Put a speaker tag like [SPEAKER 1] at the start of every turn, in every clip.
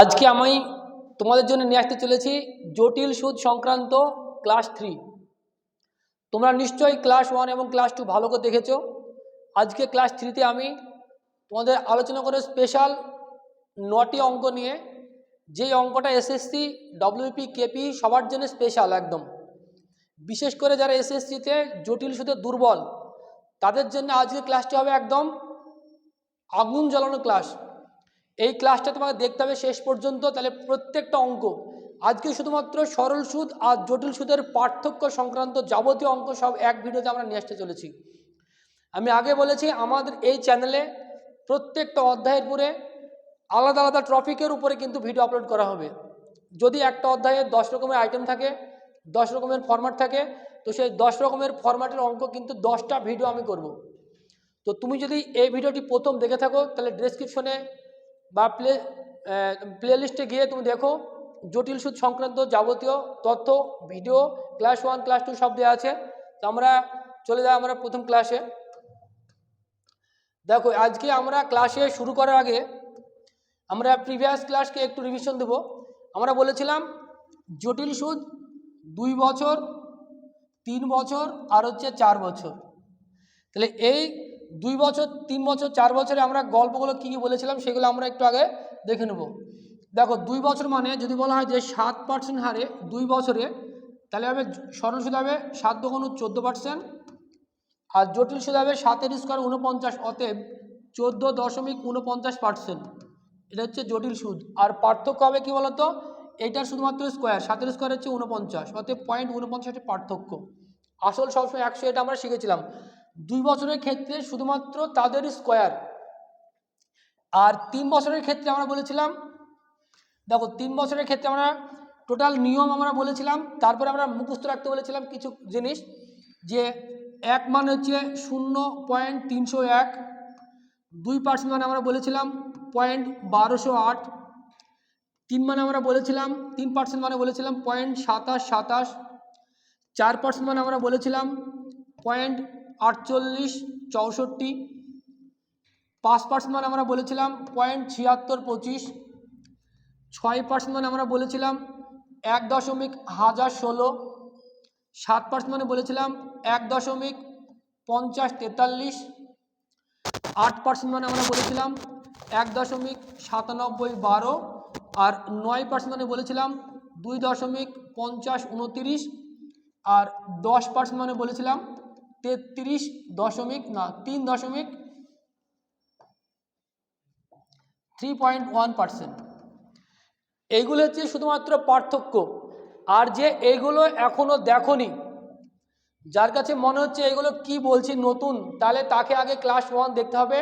[SPEAKER 1] আজকে আমি তোমাদের জন্য নিয়ে আসতে চলেছি জটিল সুদ সংক্রান্ত ক্লাস থ্রি তোমরা নিশ্চয়ই ক্লাস ওয়ান এবং ক্লাস টু ভালো করে দেখেছ। আজকে ক্লাস থ্রিতে আমি তোমাদের আলোচনা করে স্পেশাল নটি অঙ্ক নিয়ে, যেই অঙ্কটা এসএসসি ডব্লিউপি কেপি সবার জন্য স্পেশাল একদম। বিশেষ করে যারা এসএসসিতে জটিল সুদে দুর্বল, তাদের জন্য আজকে ক্লাসটি হবে একদম আগুন জ্বালানো ক্লাস এই ক্লাসটা তোমাকে দেখতে হবে শেষ পর্যন্ত, তাহলে প্রত্যেকটা অঙ্ক। আজকে শুধুমাত্র সরল সুদ আর জটিল সুদের পার্থক্য সংক্রান্ত যাবতীয় অঙ্ক সব এক ভিডিওতে আমরা নিয়ে আসতে চলেছি। আমি আগে বলেছি, আমাদের এই চ্যানেলে প্রত্যেকটা অধ্যায়ের পরে আলাদা আলাদা টপিকের উপরে কিন্তু ভিডিও আপলোড করা হবে। যদি একটা অধ্যায়ে দশ রকমের আইটেম থাকে, দশ রকমের ফরম্যাট থাকে, তো সেই দশ রকমের ফরম্যাটের অঙ্ক কিন্তু দশটা ভিডিও আমি করব। তো তুমি যদি এই ভিডিওটি প্রথম দেখে থাকো, তাহলে ডেসক্রিপশনে বা প্লে প্লেলিস্টে গিয়ে তুমি দেখো জটিল সুদ সংক্রান্ত যাবতীয় তথ্য video class one class two সব দেওয়া আছে। তো আমরা চলে যাই আমরা প্রথম ক্লাসে দেখো, আজকে আমরা ক্লাসে শুরু করার আগে আমরা প্রিভিয়াস ক্লাসকে একটু রিভিশন দেব। আমরা বলেছিলাম জটিল সুদ দুই বছর, তিন বছর আর হচ্ছে চার বছর। তাহলে এই দুই বছর, তিন বছর, চার বছরে আমরা গল্পগুলো কী কী বলেছিলাম সেগুলো আমরা একটু আগে দেখে নেব। দেখো, দুই বছর মানে যদি বলা হয় যে সাত পার্সেন্ট হারে দুই বছরে, তাহলে হবে সরল সুদ হবে সাত দোকান চোদ্দ পার্সেন্ট আর জটিল সুদ হবে সাতের স্কোয়ার উনপঞ্চাশ অতএব চোদ্দ দশমিক উনপঞ্চাশ পার্সেন্ট এটা হচ্ছে জটিল সুদ। আর পার্থক্য হবে কি বলতো? এইটার শুধুমাত্র স্কোয়ার সাতের স্কোয়ার হচ্ছে উনপঞ্চাশ অতএব পয়েন্ট উনপঞ্চাশ পার্থক্য। আসল সবসময় একশো এটা আমরা শিখেছিলাম। দুই বছরের ক্ষেত্রে শুধুমাত্র তাদের স্কোয়ার আর তিন বছরের ক্ষেত্রে আমরা বলেছিলাম, দেখো তিন বছরের ক্ষেত্রে আমরা টোটাল নিয়ম আমরা বলেছিলাম, তারপরে আমরা মুখস্থ রাখতে বলেছিলাম কিছু জিনিস, যে এক মানে হচ্ছে শূন্য পয়েন্ট তিনশো এক, দুই পার্সেন্ট মানে আমরা বলেছিলাম পয়েন্ট বারোশো আট, তিন মানে আমরা বলেছিলাম, তিন পার্সেন্ট মানে বলেছিলাম পয়েন্ট সাতাশ সাতাশ, চার পার্সেন্ট মানে আমরা বলেছিলাম পয়েন্ট আটচল্লিশ, চৌষট্টি। পাঁচ পার্সেন্ট মানে আমরা বলেছিলাম পয়েন্ট ছিয়াত্তর পঁচিশ। ছয় পার্সেন্ট মানে আমরা বলেছিলাম এক দশমিক হাজার ষোলো। সাত পার্সেন্ট মানে বলেছিলাম এক দশমিক পঞ্চাশ তেতাল্লিশ। আট পার্সেন্ট মানে আমরা বলেছিলাম এক দশমিক সাতানব্বই বারো। আর নয় পার্সেন্ট মানে বলেছিলাম দুই দশমিক পঞ্চাশ উনতিরিশ। আর দশ পার্সেন্ট মানে বলেছিলাম তেত্রিশ দশমিক না, তিন দশমিক থ্রি পয়েন্ট ওয়ান পার্সেন্ট এইগুলো হচ্ছে শুধুমাত্র পার্থক্য। আর যে এইগুলো এখনও দেখনি, যার কাছে মনে হচ্ছে এগুলো কি বলছি নতুন, তাহলে তাকে আগে ক্লাস ওয়ান দেখতে হবে।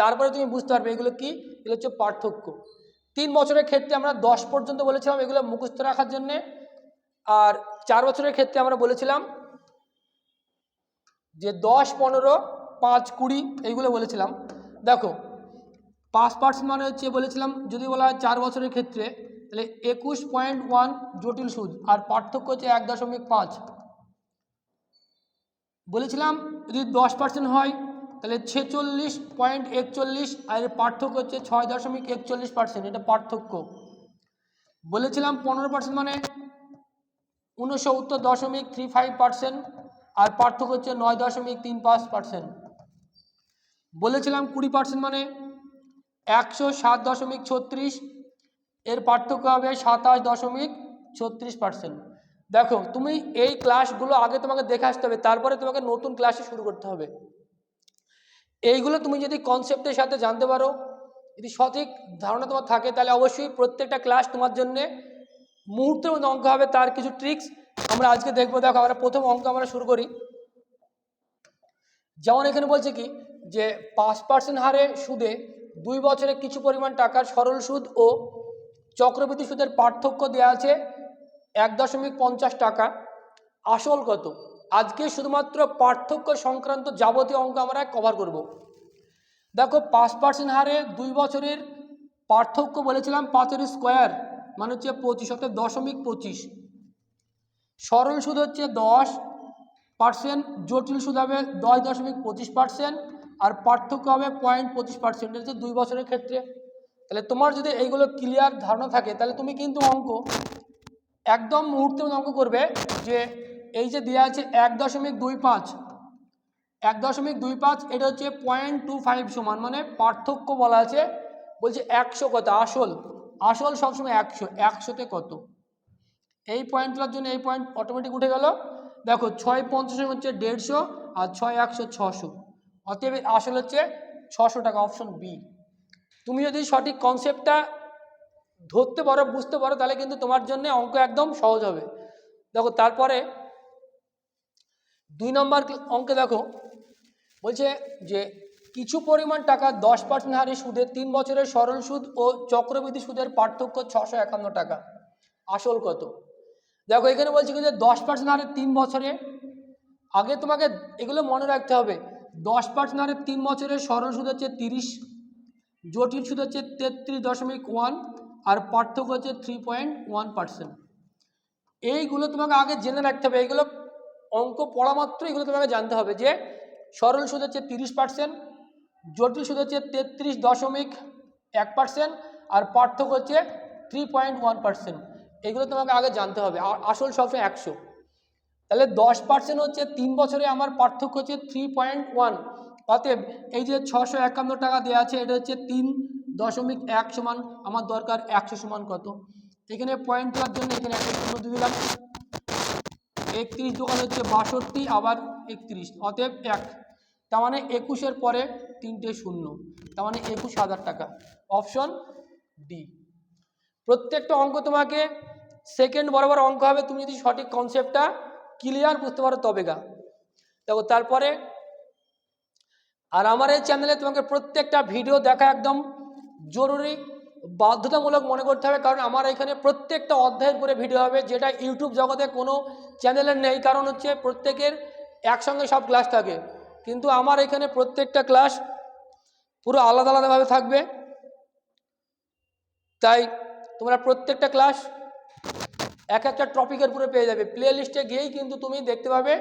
[SPEAKER 1] তারপরে তুমি বুঝতে পারবে এগুলো কি, এগুলো হচ্ছে পার্থক্য। তিন বছরের ক্ষেত্রে আমরা দশ পর্যন্ত বলেছিলাম এগুলো মুখস্থ রাখার জন্যে, আর চার বছরের ক্ষেত্রে আমরা বলেছিলাম যে দশ, পনেরো, পাঁচ, কুড়ি, এইগুলো বলেছিলাম। দেখো পাঁচ পার্সেন্ট মানে হচ্ছে বলেছিলাম, যদি বলা হয় চার বছরের ক্ষেত্রে, তাহলে একুশ পয়েন্ট ওয়ান জটিল সুদ, আর পার্থক্য হচ্ছে এক দশমিক পাঁচ। বলেছিলাম, যদি দশ পার্সেন্ট হয়, তাহলে ছেচল্লিশ পয়েন্ট একচল্লিশ, আর এর পার্থক্য হচ্ছে ছয় দশমিক একচল্লিশ পার্সেন্ট এটা পার্থক্য। বলেছিলাম, পনেরো পার্সেন্ট মানে উনসত্তর দশমিক থ্রি ফাইভ পার্সেন্ট আর পার্থক্য হচ্ছে নয় দশমিক তিন পাঁচ পার্সেন্ট বলেছিলাম কুড়ি পার্সেন্ট মানে একশো সাত দশমিক ছত্রিশ, এর পার্থক্য হবে সাতাশ দশমিক ছত্রিশ পার্সেন্ট দেখো, তুমি এই ক্লাসগুলো আগে তোমাকে দেখে আসতে হবে, তারপরে তোমাকে নতুন ক্লাসে শুরু করতে হবে। এইগুলো তুমি যদি কনসেপ্টের সাথে জানতে পারো, যদি সঠিক ধারণা তোমার থাকে, তাহলে অবশ্যই প্রত্যেকটা ক্লাস তোমার জন্যে মুহূর্তের মধ্যে অঙ্ক হবে, তার কিছু ট্রিক্স আমরা আজকে দেখব, দেখো আমরা প্রথম অঙ্ক আমরা শুরু করি। যেমন এখানে বলছে কি, যে পাঁচ পার্সেন্ট হারে সুদে দুই বছরে কিছু পরিমাণ টাকার সরল সুদ ও চক্রবৃদ্ধি সুদের পার্থক্য দেওয়া আছে এক দশমিক পঞ্চাশ টাকা। আসল কত? আজকে শুধুমাত্র পার্থক্য সংক্রান্ত যাবতীয় অঙ্ক আমরা কভার করব। দেখো, পাঁচ পার্সেন্ট হারে দুই বছরের পার্থক্য বলেছিলাম পাঁচের স্কোয়ার মানে হচ্ছে পঁচিশ অর্থাৎ দশমিক পঁচিশ। সরল সুদ হচ্ছে দশ পার্সেন্ট জটিল সুদ হবে দশ দশমিক পঁচিশ পার্সেন্ট আর পার্থক্য হবে পয়েন্ট পঁচিশ পার্সেন্ট হচ্ছে দুই বছরের ক্ষেত্রে। তাহলে তোমার যদি এইগুলো ক্লিয়ার ধারণা থাকে, তাহলে তুমি কিন্তু অঙ্ক একদম মুহূর্তে অঙ্ক করবে যে এই যে দেওয়া আছে এক দশমিক দুই পাঁচ, এক দশমিক দুই পাঁচ, এটা হচ্ছে পয়েন্ট টু ফাইভ সমান মানে পার্থক্য বলা আছে, বলছে একশো কত, আসল আসল সবসময় একশো, একশোতে কত? এই পয়েন্টগুলোর জন্য এই পয়েন্ট অটোমেটিক উঠে গেল। দেখো ছয় পঞ্চাশ হচ্ছে দেড়শো আর ছয় একশো ছশো। অতএব আসল হচ্ছে ছশো টাকা অপশন বি তুমি যদি সঠিক কনসেপ্টটা ধরতে পারো, বুঝতে পারো, তাহলে কিন্তু তোমার জন্য অঙ্ক একদম সহজ হবে। দেখো তারপরে দুই নম্বর অঙ্কে দেখো, বলছে যে কিছু পরিমাণ টাকা দশ পার্সেন্ট হারে সুদে তিন বছরের সরল সুদ ও চক্রবৃদ্ধি সুদের পার্থক্য ছশো একান্ন টাকা। আসল কত? দেখো, এখানে বলছি যে দশ পার্সেন্ট হারে তিন বছরে। আগে তোমাকে এগুলো মনে রাখতে হবে, দশ পার্সেন্ট হারে তিন বছরের সরল সুদ হচ্ছে তিরিশ, জটিল সুদ হচ্ছে তেত্রিশ দশমিক ওয়ান, আর পার্থক্য হচ্ছে থ্রি পয়েন্ট ওয়ান পার্সেন্ট এইগুলো তোমাকে আগে জেনে রাখতে হবে, এইগুলো অঙ্ক পড়া মাত্র এগুলো তোমাকে জানতে হবে যে সরল সুদ হচ্ছে তিরিশ পার্সেন্ট জটিল সুদ হচ্ছে তেত্রিশ দশমিক এক পার্সেন্ট আর পার্থক্য হচ্ছে থ্রি পয়েন্ট ওয়ান পার্সেন্ট এগুলো তোমাকে আগে জানতে হবে। আর আসল সবসময় একশো। তাহলে দশ পার্সেন্ট হচ্ছে তিন বছরে আমার পার্থক্য হচ্ছে থ্রি পয়েন্ট ওয়ান অতএব এই যে ছশো একান্ন টাকা দেওয়া আছে, এটা হচ্ছে তিন দশমিক এক সমান, আমার দরকার একশো সমান কত? এখানে পয়েন্ট দেওয়ার জন্য এখানে একটা শূন্য দিলাম। একত্রিশ দোকান হচ্ছে বাষট্টি, আবার একত্রিশ। অতএব এক। তার মানে একুশের পরে তিনটে শূন্য। তার মানে একুশ হাজার টাকা। Option D. প্রত্যেকটা অঙ্ক তোমাকে সেকেন্ড বরাবর অঙ্ক হবে, তুমি যদি সঠিক কনসেপ্টটা ক্লিয়ার বুঝতে পারো তবে গা। দেখো, তারপরে, আর আমার এই চ্যানেলে তোমাকে প্রত্যেকটা ভিডিও দেখা একদম জরুরি, বাধ্যতামূলক মনে করতে হবে, কারণ আমার এখানে প্রত্যেকটা অধ্যায়ের করে ভিডিও হবে, যেটা ইউটিউব জগতে কোনো চ্যানেলের নেই, কারণ হচ্ছে প্রত্যেকের একসঙ্গে সব ক্লাস থাকে। কিন্তু আমার এখানে প্রত্যেকটা ক্লাস পুরো আলাদা আলাদাভাবে থাকবে। তাই তোমরা প্রত্যেকটা ক্লাস এক একটা টপিকের উপরে পেয়ে যাবে। প্লে লিস্টে গিয়েই কিন্তু তুমি দেখতে পাবে,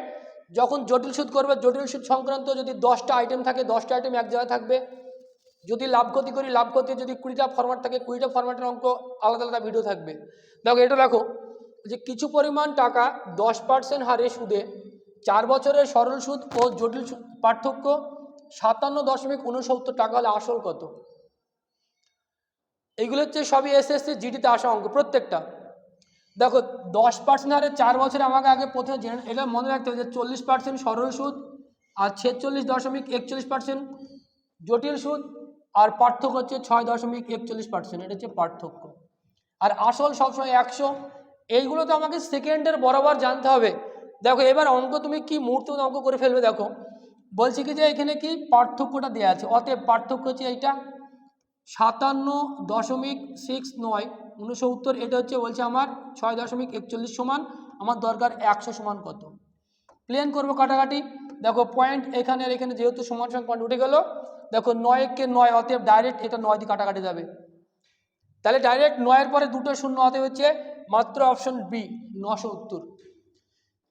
[SPEAKER 1] যখন জটিল সুদ করবে, জটিল সুদ সংক্রান্ত যদি দশটা আইটেম থাকে, দশটা আইটেম এক জায়গায় থাকবে। যদি লাভ ক্ষতি করি, লাভ ক্ষতি, যদি কুড়িটা ফরম্যাট থাকে, কুড়িটা ফরম্যাটের অঙ্ক আলাদা আলাদা ভিডিও থাকবে। দেখো, এটা দেখো, যে কিছু পরিমাণ টাকা দশ পার্সেন্ট হারে সুদে চার বছরের সরল সুদ ও জটিল সুদ পার্থক্য সাতান্ন দশমিক উনসত্তর টাকা হলে আসল কত? এইগুলো হচ্ছে সবই এসএসসি জিডিতে আসা অঙ্ক, প্রত্যেকটা। দেখো, দশ পার্সেন্ট হারে চার বছরে আমাকে আগে প্রথমে জেনে এটা মনে রাখতে হবে যে চল্লিশ পার্সেন্ট সরল সুদ আর ছেচল্লিশ দশমিক একচল্লিশ পার্সেন্ট জটিল সুদ আর পার্থক্য হচ্ছে ছয় দশমিক একচল্লিশ পার্সেন্ট এটা হচ্ছে পার্থক্য। আর আসল সবসময় একশো, এইগুলো তো আমাকে সেকেন্ডের বরাবর জানতে হবে। দেখো, এবার অঙ্ক তুমি কি মুহূর্তে অঙ্ক করে ফেলবে দেখো। বলছি কি যে এখানে কি পার্থক্যটা দেওয়া আছে? অতএব পার্থক্য হচ্ছে এইটা, সাতান্ন দশমিক সিক্স নয় উনসত্তর এটা হচ্ছে বলছে আমার ছয় দশমিক একচল্লিশ সমান, আমার দরকার একশো সমান কত? প্লেন করব কাটাকাটি। দেখো পয়েন্ট এখানে এখানে যেহেতু সমান সমান পয়েন্ট উঠে গেল, দেখো নয় কে নয়, অতএব ডাইরেক্ট এটা নয় দিয়ে কাটাকাটি যাবে। তাহলে ডাইরেক্ট নয়ের পরে দুটো শূন্য অতএব হচ্ছে, মাত্র অপশন বি নশো উত্তর।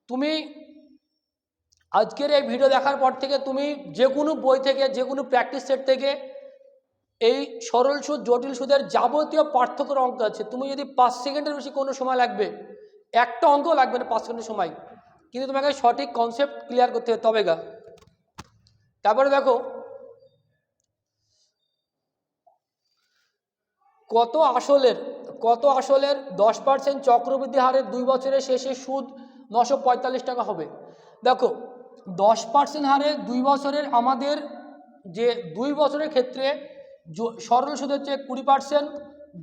[SPEAKER 1] তুমি আজকের এই ভিডিও দেখার পর থেকে তুমি যে কোনো বই থেকে যে কোনো প্র্যাকটিস সেট থেকে এই সরল সুদ জটিল সুদের যাবতীয় পার্থক্যর অঙ্ক আছে। তুমি যদি পাঁচ সেকেন্ডের বেশি কোনো সময় লাগবে, একটা অঙ্ক লাগবে না পাঁচ সেকেন্ডের সময়। কিন্তু তোমাকে সঠিক কনসেপ্ট ক্লিয়ার করতে হবে তবে গা। তারপরে দেখো, কত আসলের কত আসলের দশ পার্সেন্ট চক্রবৃদ্ধি হারে দুই বছরের শেষে সুদ নশো পঁয়তাল্লিশ টাকা হবে। দেখো, দশ পার্সেন্ট হারে দুই বছরের আমাদের যে দুই বছরের ক্ষেত্রে সরল সুদ হচ্ছে কুড়ি পার্সেন্ট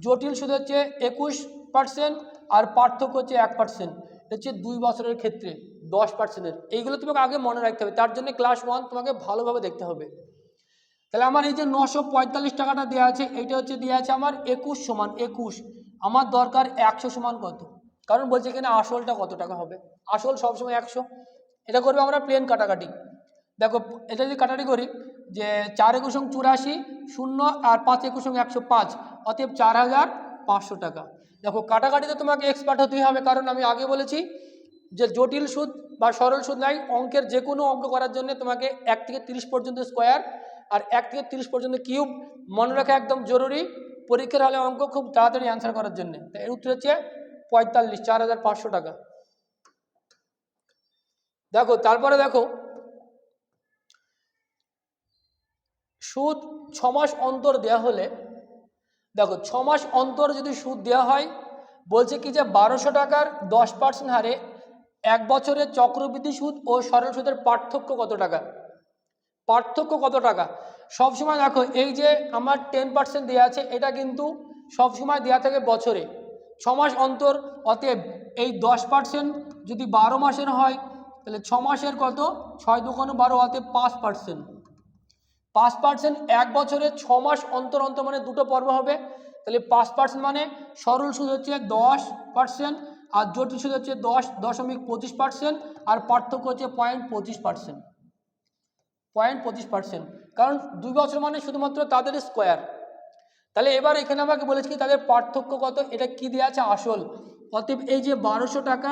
[SPEAKER 1] জটিল সুদ হচ্ছে একুশ পার্সেন্ট আর পার্থক্য হচ্ছে এক পার্সেন্ট হচ্ছে দুই বছরের ক্ষেত্রে দশ পার্সেন্টের এইগুলো তোমাকে আগে মনে রাখতে হবে। তার জন্য ক্লাস ওয়ান তোমাকে ভালোভাবে দেখতে হবে। তাহলে আমার এই যে নশো পঁয়তাল্লিশ টাকাটা দেওয়া আছে, এইটা হচ্ছে দেওয়া আছে আমার একুশ সমান একুশ। আমার দরকার একশো সমান কত? কারণ বলছে এখানে আসলটা কত টাকা হবে? আসল সবসময় একশো। এটা করবে আমরা প্লেন কাটাকাটি। দেখো, এটা যদি কাটাকাটি করি যে চার একুশং চুরাশি, শূন্য আর পাঁচ একুশং একশো পাঁচ, অতএব চার হাজার পাঁচশো টাকা। দেখো, কাটাকাটিতে তোমাকে এক্সপার্ট হতেই হবে, কারণ আমি আগে বলেছি যে জটিল সুদ বা সরল সুদ নাই, অঙ্কের যে কোনো অঙ্ক করার জন্য তোমাকে এক থেকে তিরিশ পর্যন্ত স্কোয়ার আর এক থেকে তিরিশ পর্যন্ত কিউব মনে রাখা একদম জরুরি পরীক্ষার হলে অঙ্ক খুব তাড়াতাড়ি অ্যান্সার করার জন্য। তাই এর উত্তর হচ্ছে পঁয়তাল্লিশ, চার টাকা। দেখো, তারপরে দেখো সুদ ছ মাস অন্তর দেওয়া হলে, দেখো ছ মাস অন্তর যদি সুদ দেওয়া হয়, বলছে কি যে বারোশো টাকার দশ পার্সেন্ট হারে এক বছরের চক্রবৃদ্ধি সুদ ও সরল সুদের পার্থক্য কত টাকা? পার্থক্য কত টাকা? সবসময় দেখো এই যে আমার টেন পার্সেন্ট দেওয়া আছে, এটা কিন্তু সবসময় দেওয়া থাকে বছরে। ছ মাস অন্তর, অতএব এই দশ পার্সেন্ট যদি বারো মাসের হয়, তাহলে ছ মাসের কত? ছয় দোকানো বারো, অতএব পাঁচ পার্সেন্ট পাঁচ পার্সেন্ট এক বছরে ছ মাস অন্তর অন্তর মানে দুটো পর্ব হবে। তাহলে পাঁচ পার্সেন্ট মানে সরল সুদ হচ্ছে দশ পার্সেন্ট আর জটিল সুদ হচ্ছে দশ দশমিক পঁচিশ পার্সেন্ট আর পার্থক্য হচ্ছে পয়েন্ট পঁচিশ পার্সেন্ট পয়েন্ট পঁচিশ পার্সেন্ট কারণ দুই বছর মানে শুধুমাত্র তাদের স্কোয়ার তাহলে এবার এখানে আমাকে বলেছি কি তাদের পার্থক্য কত? এটা কি দেওয়া আছে? আসল। অতএব এই যে বারোশো টাকা,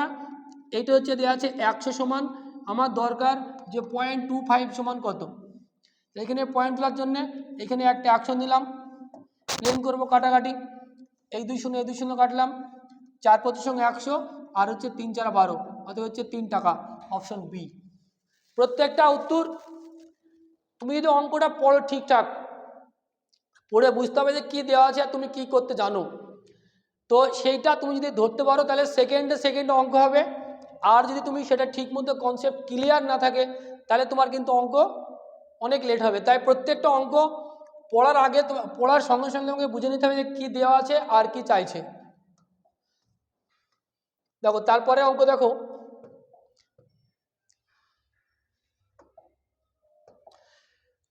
[SPEAKER 1] এইটা হচ্ছে দেওয়া আছে একশো সমান। আমার দরকার যে পয়েন্ট টু ফাইভ সমান কত? এখানে পয়েন্ট তোলার জন্যে এখানে একটা অ্যাকশন দিলাম প্লেন করব কাটাকাটি। এই দুই শূন্য, এই দুই শূন্য কাটলাম। চার প্রতি সঙ্গে একশো, আর হচ্ছে তিন চার বারো, অতএব হচ্ছে তিন টাকা। অপশন বি প্রত্যেকটা উত্তর তুমি যদি অঙ্কটা পড়ো ঠিকঠাক, পড়ে বুঝতে হবে যে কী দেওয়া আছে আর তুমি কী করতে জানো। তো সেইটা তুমি যদি ধরতে পারো, তাহলে সেকেন্ডে সেকেন্ডে অঙ্ক হবে। আর যদি তুমি সেটা ঠিক মতো কনসেপ্ট ক্লিয়ার না থাকে, তাহলে তোমার কিন্তু অঙ্ক অনেক লেট হবে। তাই প্রত্যেকটা অঙ্ক পড়ার আগে পড়ার সঙ্গে সঙ্গে তোমাকে বুঝে নিতে হবে যে কী দেওয়া আছে আর কি চাইছে। দেখো, তারপরে অঙ্ক দেখো।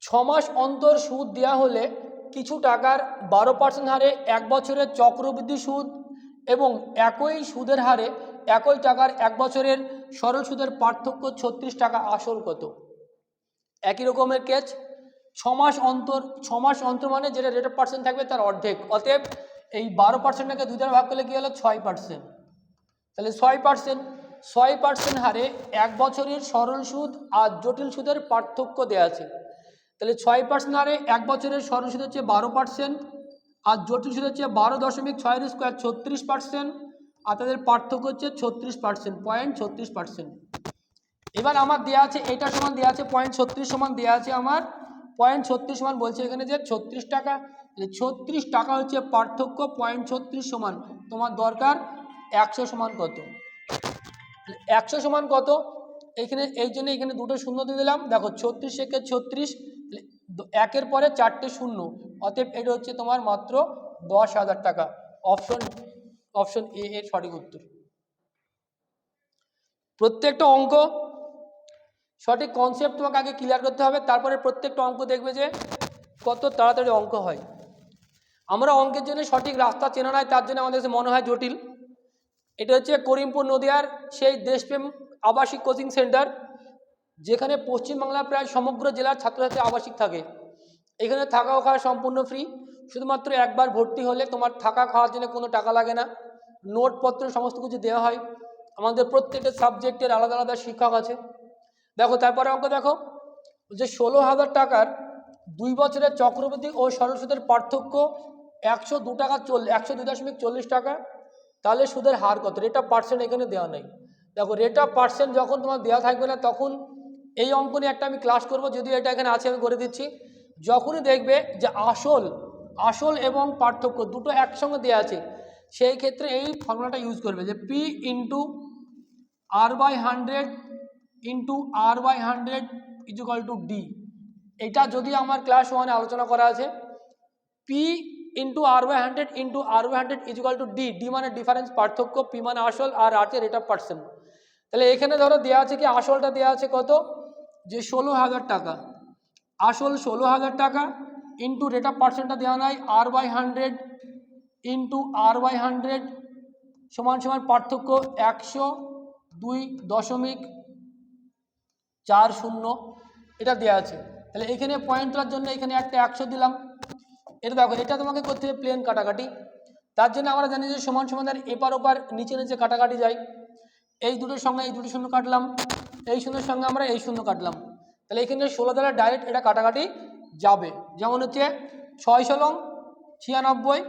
[SPEAKER 1] ছ মাস অন্তর সুদ দেওয়া হলে কিছু টাকার বারো পার্সেন্ট হারে এক বছরের চক্রবৃদ্ধি সুদ এবং একই সুদের হারে একই টাকার এক বছরের সরল সুদের পার্থক্য ছত্রিশ টাকা আসল কত? একই রকমের কেচ ছ মাস অন্তর, ছ মাস অন্তর মানে যেটা রেট অফ পার্সেন্ট থাকবে তার অর্ধেক। অতএব এই বারো পার্সেন্টটাকে দুই দ্বারা ভাগ করলে কী হলো? ছয় পার্সেন্ট তাহলে ছয় পার্সেন্ট ছয় পার্সেন্ট হারে এক বছরের সরল সুদ আর জটিল সুদের পার্থক্য দেওয়া আছে। তাহলে ছয় পার্সেন্ট হারে এক বছরের সরল সুদ হচ্ছে বারো পার্সেন্ট আর জটিল সুদ হচ্ছে বারো দশমিক ছয়ের স্কোয়ার ছত্রিশ পার্সেন্ট আর তাদের পার্থক্য হচ্ছে ছত্রিশ পার্সেন্ট পয়েন্ট ছত্রিশ পার্সেন্ট এবার আমার দেওয়া আছে, এটা সমান দেওয়া আছে পয়েন্ট ছত্রিশ সমান দেওয়া আছে আমার পয়েন্ট ছত্রিশ সমান বলছে এখানে যে ছত্রিশ টাকা ছত্রিশ টাকা হচ্ছে পার্থক্য পয়েন্ট ছত্রিশ সমান, তোমার দরকার একশো সমান কত? একশো সমান কত? এইখানে এই জন্য এখানে দুটো শূন্য দিয়ে দিলাম, দেখো ছত্রিশ একে ছত্রিশ একের পরে চারটে শূন্য, অতএব এটা হচ্ছে তোমার মাত্র দশ হাজার টাকা অপশন অপশন এ এর সঠিক উত্তর। প্রত্যেকটা অঙ্ক সঠিক কনসেপ্ট তোমাকে আগে ক্লিয়ার করতে হবে, তারপরে প্রত্যেকটা অঙ্ক দেখবে যে কত তাড়াতাড়ি অঙ্ক হয়। আমরা অঙ্কের জন্য সঠিক রাস্তা চেনা নাই, তার জন্য আমাদের মনে হয় জটিল। এটা হচ্ছে করিমপুর নদিয়ার সেই দেশপ্রেম আবাসিক কোচিং সেন্টার যেখানে পশ্চিমবাংলার প্রায় সমগ্র জেলার ছাত্রছাত্রী আবাসিক থাকে। এখানে থাকা খাওয়া সম্পূর্ণ ফ্রি শুধুমাত্র একবার ভর্তি হলে তোমার থাকা খাওয়ার জন্য কোনো টাকা লাগে না। নোটপত্র সমস্ত কিছু দেওয়া হয়। আমাদের প্রত্যেকটা সাবজেক্টের আলাদা আলাদা শিক্ষক আছে। দেখো, তারপরে অঙ্ক দেখো। যে ষোলো হাজার টাকার দুই বছরের চক্রবৃদ্ধি ও সরল সুদের পার্থক্য একশো দু টাকা চল, একশো দুই দশমিক চল্লিশ টাকা। তাহলে সুদের হার কত? রেট অফ পার্সেন্ট এখানে দেওয়া নেই। দেখো রেট অফ পার্সেন্ট যখন তোমার দেওয়া থাকবে না, তখন এই অঙ্ক নিয়ে একটা আমি ক্লাস করব, যদিও এটা এখানে আছে, আমি করে দিচ্ছি। যখনই দেখবে যে আসল আসল এবং পার্থক্য দুটো একসঙ্গে দেওয়া আছে, সেই ক্ষেত্রে এই ফর্মুলাটা ইউজ করবে যে P into R by hundred into R by hundred equal to D এটা যদি আমার ক্লাস ওয়ানে আলোচনা করা আছে P into R by hundred into R by hundred equal to D D মানে ডিফারেন্স পার্থক্য পি মানে আসল আর আর রেট অফ পার্সেন্ট তাহলে এখানে ধরো দেওয়া আছে কি, আসলটা দেওয়া আছে কত? যে ষোলো হাজার টাকা। আসল ষোলো হাজার টাকা ইন্টু রেট অফ পার্সেন্টটা দেওয়া নাই R by hundred into R by hundred সমান সমান পার্থক্য একশো দুই দশমিক চার শূন্য। এটা দেওয়া আছে। তাহলে এখানে পয়েন্ট তোলার জন্য এখানে একটা একশো দিলাম। এটা দেখো, এটা তোমাকে করতে হবে প্লেন কাটাকাটি। তার জন্য আমরা জানি যে সমান সমানের এপার ওপার নিচে নিচে কাটাকাটি যায়। এই দুটোর সঙ্গে এই দুটো শূন্য কাটলাম। এই শূন্যের সঙ্গে আমরা এই শূন্য কাটলাম। তাহলে এখানে ষোলো দ্বারা ডাইরেক্ট এটা কাটাকাটি যাবে। যেমন হচ্ছে ছয় ষোলং ছিয়ানব্বই,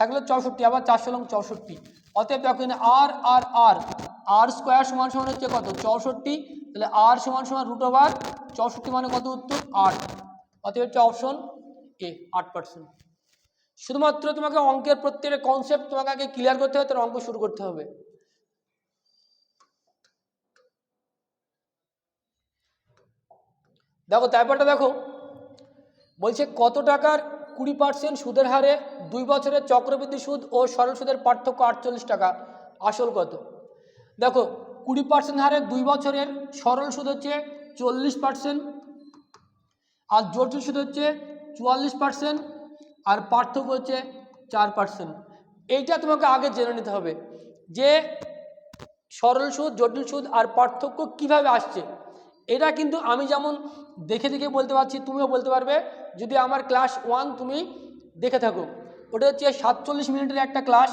[SPEAKER 1] থাকল চৌষট্টি, আবার চারশো লং চৌষট্টি। অতএব দেখো আর আর আর আর স্কোয়ার সমান সমান হচ্ছে কত? চৌষট্টি। তাহলে আর সমান সমান রুট ওভার চৌষট্টি মানে কত উত্তর? আট। অতএব হচ্ছে অপশন এ আট পার্সেন্ট শুধুমাত্র তোমাকে অঙ্কের প্রত্যেকটা কনসেপ্ট তোমাকে আগে ক্লিয়ার করতে হবে তার অঙ্ক শুরু করতে হবে। দেখো, তারপরটা দেখো। বলছে কত টাকার কুড়ি পার্সেন্ট সুদের হারে দুই বছরের চক্রবৃদ্ধি সুদ ও সরল সুদের পার্থক্য আটচল্লিশ টাকা? আসল কত? দেখো, কুড়ি পার্সেন্ট হারে দুই বছরের সরল সুদ হচ্ছে চল্লিশ পার্সেন্ট আর জটিল সুদ হচ্ছে চুয়াল্লিশ পার্সেন্ট আর পার্থক্য হচ্ছে চার পার্সেন্ট এইটা তোমাকে আগে জেনে নিতে হবে যে সরল সুদ, জটিল সুদ আর পার্থক্য কীভাবে আসছে। এটা কিন্তু আমি যেমন দেখে দেখে বলতে পারছি, তুমিও বলতে পারবে। যদি আমার ক্লাস ওয়ান তুমি দেখে থাকো, ওটা হচ্ছে সাতচল্লিশ মিনিটের একটা ক্লাস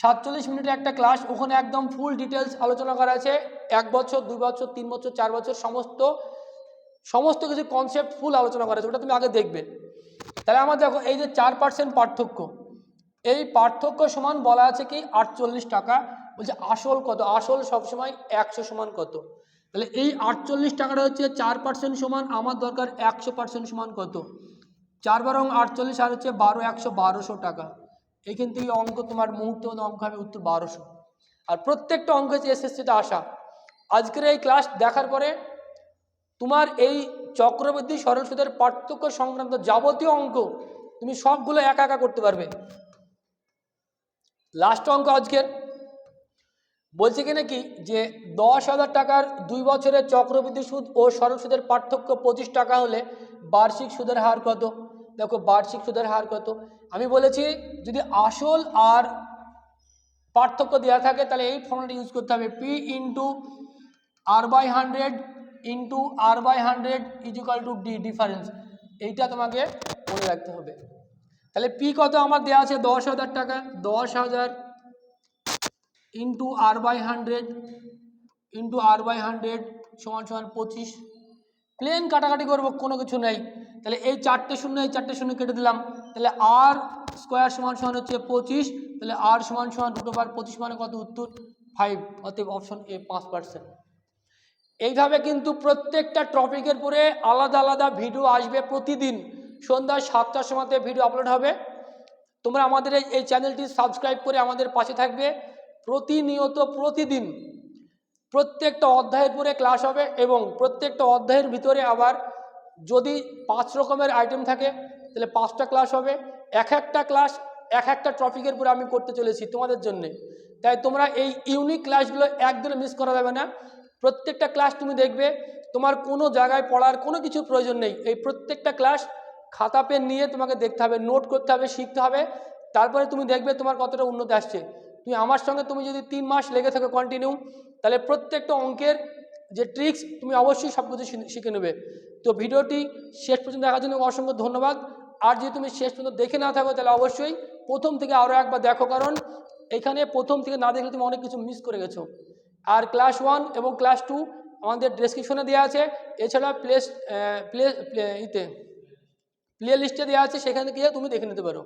[SPEAKER 1] সাতচল্লিশ মিনিটের একটা ক্লাস, ওখানে একদম ফুল ডিটেলস আলোচনা করা আছে। এক বছর, দুই বছর, তিন বছর, চার বছর, সমস্ত সমস্ত কিছু কনসেপ্ট ফুল আলোচনা করা আছে। ওটা তুমি আগে দেখবে। তাহলে আমার দেখো, এই যে চার পার্সেন্ট পার্থক্য। এই পার্থক্য সমান বলা আছে কি? আটচল্লিশ টাকা। বলছে, আসল কত? আসল সবসময় একশো সমান কত? তাহলে এই আটচল্লিশ টাকাটা হচ্ছে চার পার্সেন্ট সমান, আমার দরকার একশো পার্সেন্ট সমান কত? চার বারং আটচল্লিশ, আর হচ্ছে বারো, একশো বারোশো টাকা। এইখান থেকে অঙ্ক তোমার মুহূর্তে অঙ্ক হবে উত্তর বারোশো। আর প্রত্যেকটা অঙ্ক হচ্ছে এসএসসিতে আসা। আজকের এই ক্লাস দেখার পরে তোমার এই চক্রবৃদ্ধি সরল সুদের পার্থক্য সংক্রান্ত যাবতীয় অঙ্ক তুমি সবগুলো একা একা করতে পারবে। লাস্ট অঙ্ক আজকের। বলছে কি নাকি যে দশ হাজার টাকার দুই বছরের চক্রবৃদ্ধি সুদ ও সরল সুদের পার্থক্য পঁচিশ টাকা হলে বার্ষিক সুদের হার কত? দেখো বার্ষিক সুদের হার কত? আমি বলেছি যদি আসল আর পার্থক্য দেওয়া থাকে, তাহলে এই ফর্মুলাটা ইউজ করতে হবে। P into R by hundred into R by hundred equal to D difference এইটা তোমাকে মনে রাখতে হবে। তাহলে পি কত আমার দেওয়া আছে? দশ হাজার টাকা। দশ হাজার into R by hundred into R by hundred সমান সমান পঁচিশ। প্লেন কাটাকাটি করব, কোনো কিছু নেই। তাহলে এই চারটে শূন্য, এই চারটে শূন্য কেটে দিলাম। তাহলে আর স্কোয়ার সমান সমান হচ্ছে পঁচিশ। তাহলে আর সমান সমান দুটো বার পঁচিশ মানে কত? উত্তর ফাইভ অতএব অপশন এ পাঁচ পার্সেন্ট এইভাবে কিন্তু প্রত্যেকটা টপিকের পরে আলাদা আলাদা ভিডিও আসবে প্রতিদিন। সন্ধ্যা সাতটার সময়তে ভিডিও আপলোড হবে। তোমরা আমাদের এই- এই চ্যানেলটি সাবস্ক্রাইব করে আমাদের পাশে থাকবে। প্রতিনিয়ত প্রতিদিন প্রত্যেকটা অধ্যায়ের পরে ক্লাস হবে এবং প্রত্যেকটা অধ্যায়ের ভিতরে আবার যদি পাঁচ রকমের আইটেম থাকে, তাহলে পাঁচটা ক্লাস হবে। এক একটা ক্লাস এক একটা টপিকের উপরে আমি করতে চলেছি তোমাদের জন্যে। তাই তোমরা এই ইউনিক ক্লাসগুলো একদিনও মিস করা যাবে না। প্রত্যেকটা ক্লাস তুমি দেখবে, তোমার কোনো জায়গায় পড়ার কোনো কিছু প্রয়োজন নেই। এই প্রত্যেকটা ক্লাস খাতা পেন নিয়ে তোমাকে দেখতে হবে নোট করতে হবে, শিখতে হবে। তারপরে তুমি দেখবে তোমার কতটা উন্নতি আসছে। তুমি আমার সঙ্গে তুমি যদি তিন মাস লেগে থাকো কন্টিনিউ তাহলে প্রত্যেকটা অঙ্কের যে ট্রিক্স তুমি অবশ্যই সব কিছু শিখে নেবে। তো ভিডিওটি শেষ পর্যন্ত দেখার জন্য অসংখ্য ধন্যবাদ। আর যদি তুমি শেষ পর্যন্ত দেখে না থাকো, তাহলে অবশ্যই প্রথম থেকে আরও একবার দেখো, কারণ এখানে প্রথম থেকে না দেখলে তুমি অনেক কিছু মিস করে গেছো। আর ক্লাস ওয়ান এবং ক্লাস টু আমাদের ডেসক্রিপশনে দেওয়া আছে। এছাড়া প্লেস প্লে ইতে প্লে লিস্টে দেওয়া আছে। সেখানে গিয়ে তুমি দেখে নিতে পারো।